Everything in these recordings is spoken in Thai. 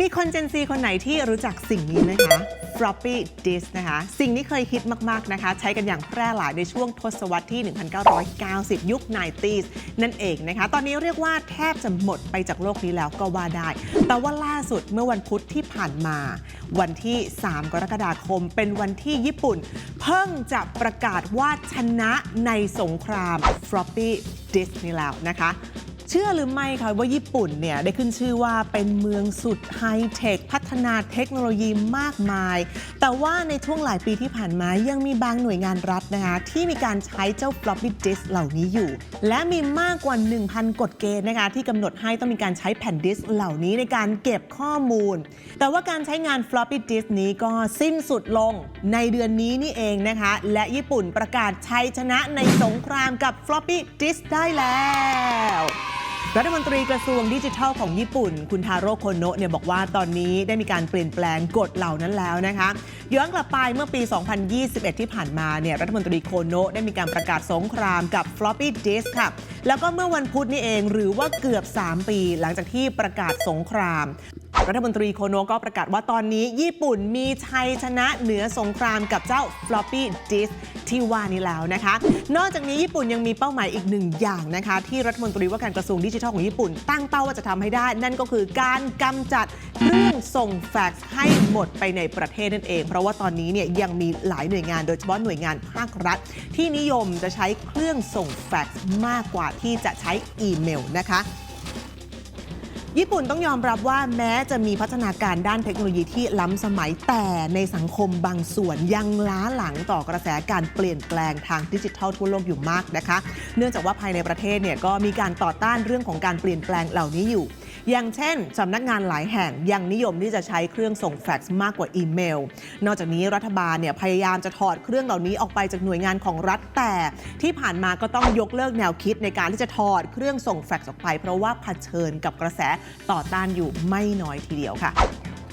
มีคน Gen Z คนไหนที่รู้จักสิ่งนี้ไหมคะ floppy disk นะคะ สิ่งนี้เคยฮิตมาก ๆ นะคะ ใช้กันอย่างแพร่หลายในช่วงทศวรรษที่ 1990 ยุค 90s นั่นเองนะคะ ตอนนี้เรียกว่าแทบจะหมดไปจากโลกนี้แล้วก็ว่าได้ แต่ว่าล่าสุดเมื่อวันพุธที่ผ่านมา วันที่ 3 กรกฎาคม เป็นวันที่ญี่ปุ่น เพิ่งจะประกาศว่าชนะในสงคราม floppy disk นี้แล้วนะคะ เชื่อหรือไม่คะว่าญี่ปุ่นเนี่ยได้ขึ้นชื่อว่าเป็นเมืองสุดไฮเทค พัฒนาเทคโนโลยีมากมาย แต่ว่าในช่วงหลายปีที่ผ่านมายังมีบางหน่วยงานรัฐนะคะที่มีการใช้เจ้า floppy disk เหล่านี้อยู่ และมีมากกว่า 1,000 กฎเกณฑ์นะคะที่กำหนดให้ต้องมีการใช้แผ่นดิสเหล่านี้ในการเก็บข้อมูล แต่ว่าการใช้งาน floppy disk นี้ก็สิ้นสุดลงในเดือนนี้นี่เองนะคะ และญี่ปุ่นประกาศชัยชนะในสงครามกับ floppy disk ได้แล้ว รัฐมนตรีกระทรวงดิจิทัลของญี่ปุ่น คุณทาโร่โคโนะเนี่ยบอกว่าตอนนี้ได้มีการเปลี่ยนแปลงกฎเหล่านั้นแล้วนะคะย้อนกลับไปเมื่อปี 2021 ที่ผ่านมาเนี่ยรัฐมนตรีโคโนะได้มีการประกาศสงครามกับ floppy disk ค่ะแล้วก็เมื่อวันพุธนี่เองหรือว่าเกือบ 3 ปี หลังจากที่ประกาศสงคราม รัฐมนตรีโคโนก็ประกาศว่าตอนนี้ญี่ปุ่นมีชัยชนะเหนือสงครามกับเจ้า floppy disk ที่ว่านี้แล้วนะคะ นอกจากนี้ญี่ปุ่นยังมีเป้าหมายอีกหนึ่งอย่างนะคะ ที่รัฐมนตรีว่าการกระทรวงดิจิทัลของญี่ปุ่น ตั้งเป้าว่าจะทำให้ได้ นั่นก็คือการกำจัดเครื่องส่งแฟกซ์ให้หมดไปในประเทศนั่นเอง เพราะว่าตอนนี้เนี่ยยังมีหลายหน่วยงานโดยเฉพาะหน่วยงานภาครัฐ ที่นิยมจะใช้เครื่องส่งแฟกซ์มากกว่าที่จะใช้อีเมลนะคะ ญี่ปุ่นต้องยอมรับว่าแม้จะมีพัฒนาการด้านเทคโนโลยีที่ล้ำสมัยแต่ในสังคมบางส่วนยังล้าหลังต่อกระแสการเปลี่ยนแปลงทางดิจิทัลทั่วโลกอยู่มากนะคะ เนื่องจากว่าภายในประเทศเนี่ยก็มีการต่อต้านเรื่องของการเปลี่ยนแปลงเหล่านี้อยู่ อย่างเช่นสำนักงานหลายแห่งยังนิยมที่จะใช้เครื่องส่งแฟกซ์มากกว่าอีเมล นอกจากนี้รัฐบาลเนี่ยพยายามจะถอดเครื่องเหล่านี้ออกไปจากหน่วยงานของรัฐแต่ ที่ผ่านมาก็ต้องยกเลิกแนวคิดในการที่จะถอดเครื่องส่งแฟกซ์ออกไป เพราะว่าเผชิญกับกระแสต่อต้านอยู่ไม่น้อยทีเดียวค่ะ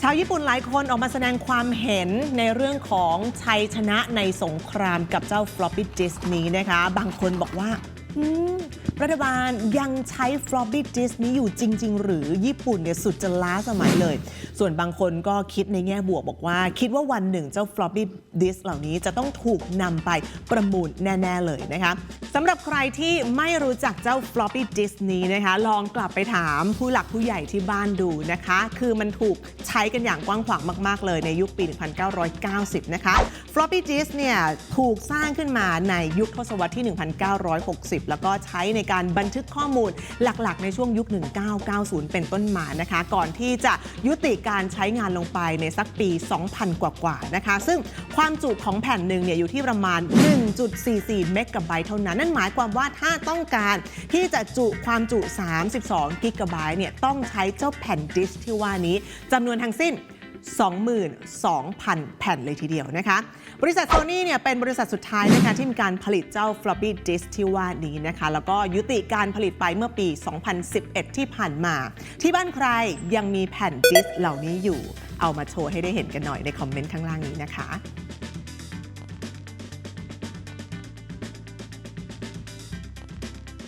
ชาวญี่ปุ่นหลายคนออกมาแสดงความเห็นในเรื่องของชัยชนะในสงครามกับเจ้า floppy disk นี้นะคะ บางคนบอกว่า อืมรัฐบาลยังใช้ floppy disk นี้อยู่จริง ๆ หรือญี่ปุ่นเนี่ยสุดจะล้าสมัยเลย ส่วนบางคนก็คิดในแง่บวกบอกว่า คิดว่าวันหนึ่งเจ้า floppy disk เหล่านี้จะต้องถูกนำไปประมูลแน่ ๆ เลยนะคะสำหรับใครที่ไม่รู้จักเจ้า floppy disk นี้นะคะ ลองกลับไปถามผู้หลักผู้ใหญ่ที่บ้านดูนะคะ คือมันถูกใช้กันอย่างกว้างขวางมาก ๆ เลยในยุคปี 1990 นะคะ floppy disk เนี่ยถูกสร้างขึ้นมาในยุคทศวรรษที่ 1960แล้วก็ใช้ในการบันทึกข้อมูลหลักๆ ในช่วงยุค 1990 เป็นต้นมานะคะ ก่อนที่จะยุติการใช้งานลงไปในสักปี 2000 กว่าๆนะคะ ซึ่งความจุของแผ่นหนึ่งเนี่ยอยู่ที่ประมาณ 1.44 เมกะไบต์เท่านั้น นั่นหมายความว่าถ้าต้องการที่จะจุความจุ 32 กิกะไบต์เนี่ยต้องใช้เจ้าแผ่นดิสก์ที่ว่านี้จำนวนทั้งสิ้น 22,000 แผ่นเลยทีเดียวนะคะ บริษัทโซนี่เนี่ยเป็นบริษัทสุดท้ายนะคะที่มีการผลิตเจ้า floppy disk ที่ว่านี้นะคะ แล้วก็ยุติการผลิตไปเมื่อปี 2011 ที่ผ่านมา ที่บ้านใครยังมีแผ่นดิสเหล่านี้อยู่ เอามาโชว์ให้ได้เห็นกันหน่อยในคอมเมนต์ข้างล่างนี้นะคะ